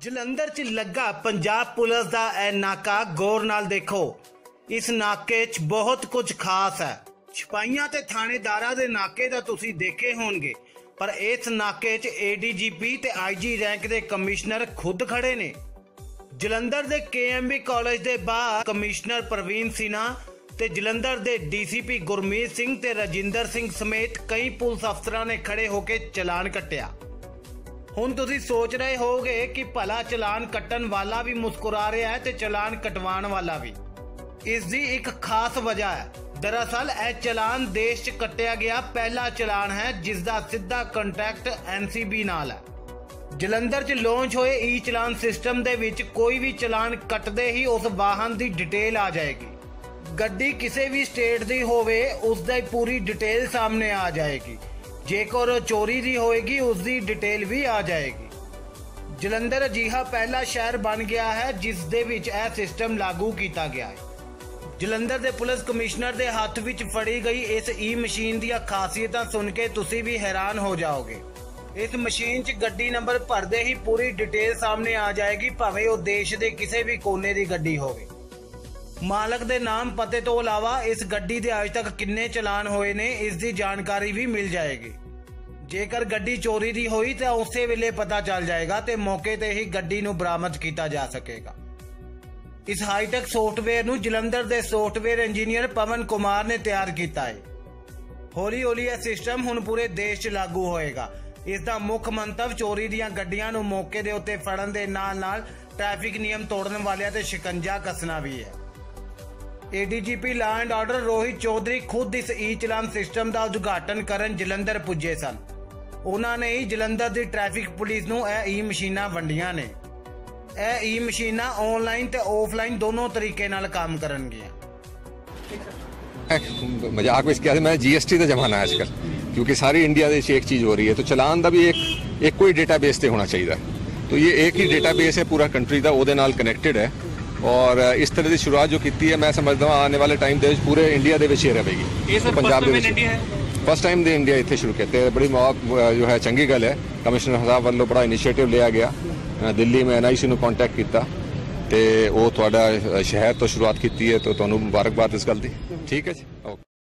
ਜਲੰਧਰ 'ਚ ਲੱਗਾ ਪੰਜਾਬ ਪੁਲਿਸ ਦਾ ਇਹ ਨਾਕਾ ਗੌਰ ਨਾਲ ਦੇਖੋ। ਇਸ ਨਾਕੇ 'ਚ ਬਹੁਤ ਕੁਝ ਖਾਸ ਹੈ। ਸਿਪਾਹੀਆਂ ਤੇ ਥਾਣੇਦਾਰਾਂ ਦੇ ਨਾਕੇ ਤਾਂ ਤੁਸੀਂ ਦੇਖੇ ਹੋਣਗੇ, ਪਰ ਇਸ ਨਾਕੇ 'ਚ ਏਡੀਜੀਪੀ ਤੇ ਆਈਜੀ ਰੈਂਕ ਦੇ ਕਮਿਸ਼ਨਰ ਖੁਦ ਖੜੇ ਨੇ। ਜਲੰਧਰ ਦੇ ਕੇਐਮਬੀ ਕਾਲਜ ਦੇ ਬਾਹਰ ਕਮਿਸ਼ਨਰ ਪ੍ਰਵੀਨ ਸਿਨਾ ਤੇ ਜਲੰਧਰ ਦੇ ਡੀਸੀਪੀ ਗੁਰਮੀਤ ਸਿੰਘ ਤੇ ਰਜਿੰਦਰ ਸਿੰਘ ਸਮੇਤ ਕਈ ਪੁਲਿਸ ਅਫਸਰਾਂ ਨੇ ਖੜੇ ਹੋ ਕੇ ਚਲਾਨ ਕੱਟਿਆ। ਹੁਣ ਤੁਸੀਂ ਸੋਚ ਰਹੇ ਹੋਵੋਗੇ ਕਿ ਭਲਾ ਚਲਾਨ ਕੱਟਣ ਵਾਲਾ ਵੀ ਮੁਸਕਰਾ ਰਿਹਾ ਹੈ ਤੇ ਚਲਾਨ ਕਟਵਾਉਣ ਵਾਲਾ ਵੀ। ਇਸ ਦੀ ਇੱਕ ਖਾਸ ਵਜ੍ਹਾ ਹੈ। ਦਰਅਸਲ, ਇਹ ਚਲਾਨ ਦੇਸ਼ 'ਚ ਕੱਟਿਆ ਗਿਆ ਪਹਿਲਾ ਚਲਾਨ ਹੈ, ਜਿਸ ਦਾ ਸਿੱਧਾ ਕੰਟੈਕਟ ਐਨਸੀਬੀ ਨਾਲ ਹੈ। ਜਲੰਧਰ 'ਚ ਲਾਂਚ ਹੋਏ ਈ ਚਲਾਨ ਸਿਸਟਮ ਦੇ ਵਿੱਚ ਕੋਈ ਵੀ ਚਲਾਨ ਕੱਟਦੇ ਹੀ ਉਸ ਵਾਹਨ ਦੀ ਡਿਟੇਲ ਆ ਜਾਏਗੀ। ਗੱਡੀ ਕਿਸੇ ਵੀ ਸਟੇਟ ਦੀ ਹੋਵੇ, ਉਸ ਦੀ ਪੂਰੀ ਡਿਟੇਲ ਸਾਹਮਣੇ ਆ ਜਾਏਗੀ। ਜੇਕਰ ਚੋਰੀ ਦੀ ਹੋਏਗੀ ਉਸ ਦੀ ਡਿਟੇਲ ਵੀ ਆ ਜਾਏਗੀ। ਜਲੰਧਰ ਅਜਿਹਾ ਪਹਿਲਾ ਸ਼ਹਿਰ ਬਣ ਗਿਆ ਹੈ, ਜਿਸ ਦੇ ਵਿੱਚ ਇਹ ਸਿਸਟਮ ਲਾਗੂ ਕੀਤਾ ਗਿਆ ਹੈ। ਜਲੰਧਰ ਦੇ ਪੁਲਿਸ ਕਮਿਸ਼ਨਰ ਦੇ ਹੱਥ ਵਿੱਚ ਫੜੀ ਗਈ ਇਸ ਈ ਮਸ਼ੀਨ ਦੀਆਂ ਖਾਸੀਅਤਾਂ ਸੁਣ ਕੇ ਤੁਸੀਂ ਵੀ ਹੈਰਾਨ ਹੋ ਜਾਓਗੇ। ਇਸ ਮਸ਼ੀਨ 'ਚ ਗੱਡੀ ਨੰਬਰ ਭਰਦੇ ਹੀ ਪੂਰੀ ਡਿਟੇਲ ਸਾਹਮਣੇ ਆ ਜਾਏਗੀ, ਭਾਵੇਂ ਉਹ ਦੇਸ਼ ਦੇ ਕਿਸੇ ਵੀ ਕੋਨੇ ਦੀ ਗੱਡੀ ਹੋਵੇ। ਮਾਲਕ ਦੇ ਨਾਮ ਪਤੇ ਤੋਂ ਇਲਾਵਾ ਇਸ ਗੱਡੀ ਦੇ ਅਜ ਤੱਕ ਕਿੰਨੇ ਚਲਾਨ ਹੋਏ ਨੇ, ਇਸ ਦੀ ਜਾਣਕਾਰੀ ਵੀ ਮਿਲ ਜਾਏਗੀ। ਜੇਕਰ ਗੱਡੀ ਚੋਰੀ ਦੀ ਹੋਈ ਤਾਂ ਉਸੇ ਵੇਲੇ ਪਤਾ ਚੱਲ ਜਾਏਗਾ ਤੇ ਮੌਕੇ ਤੇ ਹੀ ਗੱਡੀ ਨੂੰ ਬਰਾਮਦ ਕੀਤਾ ਜਾ ਸਕੇਗਾ। ਇਸ ਹਾਈਟੈਕ ਸੌਫਟਵੇਅਰ ਨੂੰ ਜਲੰਧਰ ਦੇ ਸੌਫਟਵੇਅਰ ਇੰਜੀਨੀਅਰ ਪਵਨ ਕੁਮਾਰ ਨੇ ਤਿਆਰ ਕੀਤਾ ਹੈ। ਹੌਲੀ ਹੌਲੀ ਇਹ ਸਿਸਟਮ ਹੁਣ ਪੂਰੇ ਦੇਸ਼ 'ਚ ਲਾਗੂ ਹੋਏਗਾ। ਇਸ ਦਾ ਮੁੱਖ ਮੰਤਵ ਚੋਰੀ ਦੀਆਂ ਗੱਡੀਆਂ ਨੂੰ ਮੌਕੇ ਦੇ ਉੱਤੇ ਫੜਨ ਦੇ ਨਾਲ-ਨਾਲ ਟ੍ਰੈਫਿਕ ਨਿਯਮ ਤੋੜਨ ਵਾਲਿਆਂ ਤੇ ਸ਼ਿਕੰਜਾ ਕੱਸਣਾ ਵੀ ਹੈ। ਏਡੀਜੀਪੀ ਲਾ ਆਰਡਰ ਰੋਹਿਤ ਚੌਧਰੀ ਖੁਦ ਇਸ ਈ ਚਲਾਨ ਸਿਸਟਮ ਦਾ ਉਦਘਾਟਨ ਕਰਨ ਜਲੰਧਰ ਪੁੱਜੇ ਸਨ। ਉਹਨਾਂ ਨੇ ਹੀ ਜਲੰਧਰ ਦੀ ਟ੍ਰੈਫਿਕ ਪੁਲਿਸ ਨੂੰ ਇਹ ਈ ਮਸ਼ੀਨਾਂ ਵੰਡੀਆਂ ਨੇ। ਇਹ ਈ ਮਸ਼ੀਨਾਂ ਆਨਲਾਈਨ ਤੇ ਆਫਲਾਈਨ ਦੋਨੋਂ ਤਰੀਕੇ ਨਾਲ ਕੰਮ ਕਰਨਗੀਆਂ। ਮਜ਼ਾਕ ਵਿੱਚ ਕਿਹਾ ਮੈਂ ਜੀਐਸਟੀ ਦਾ ਜ਼ਮਾਨਾ ਹੈ ਅੱਜਕੱਲ ਕਿਉਂਕਿ ਸਾਰੀ ਇੰਡੀਆ ਦੇ ਵਿੱਚ ਇੱਕ ਚੀਜ਼ ਹੋ ਰਹੀ ਹੈ, ਤਾਂ ਚਲਾਨ ਦਾ ਵੀ ਇੱਕ, ਇੱਕੋ ਹੀ ਡੇਟਾਬੇਸ ਤੇ ਹੋਣਾ ਚਾਹੀਦਾ ਹੈ। ਇਹ, ਇੱਕ ਹੀ ਡੇਟਾਬੇਸ ਹੈ, ਪੂਰਾ ਕੰਟਰੀ ਦਾ, ਉਹਦੇ ਨਾਲ ਕਨੈਕਟਡ ਹੈ। ਔਰ ਇਸ ਤਰ੍ਹਾਂ ਦੀ ਸ਼ੁਰੂਆਤ ਜੋ ਕੀਤੀ ਹੈ ਮੈਂ ਸਮਝਦਾ ਹਾਂ ਆਉਣ ਵਾਲੇ ਟਾਈਮ ਦੇ ਵਿੱਚ ਪੂਰੇ ਇੰਡੀਆ ਦੇ ਵਿੱਚ ਹੀ ਰਹੇਗੀ। ਇਹ ਸਰ ਪੰਜਾਬ ਦੇ ਵਿੱਚ। ਫਸਟ ਟਾਈਮ ਦੇ ਇੰਡੀਆ ਇੱਥੇ ਸ਼ੁਰੂ ਕੀਤਾ। ਹੈ ਬੜੀ ਜੋ ਹੈ ਚੰਗੀ ਗੱਲ ਹੈ। ਕਮਿਸ਼ਨਰ ਸਾਹਿਬ ਵੱਲੋਂ ਬੜਾ ਇਨੀਸ਼ੀਏਟਿਵ ਲਿਆ ਗਿਆ। ਦਿੱਲੀ ਮੈਂ ਐਨਆਈਸੀ ਨੂੰ ਕੰਟੈਕਟ ਕੀਤਾ ਤੇ ਉਹ ਤੁਹਾਡਾ ਸ਼ਹਿਰ ਤੋਂ ਸ਼ੁਰੂਆਤ ਕੀਤੀ ਹੈ ਤਾਂ ਤੁਹਾਨੂੰ ਮੁਬਾਰਕਬਾਦ ਇਸ ਗੱਲ ਦੀ। ਠੀਕ ਹੈ ਜੀ? ਓਕੇ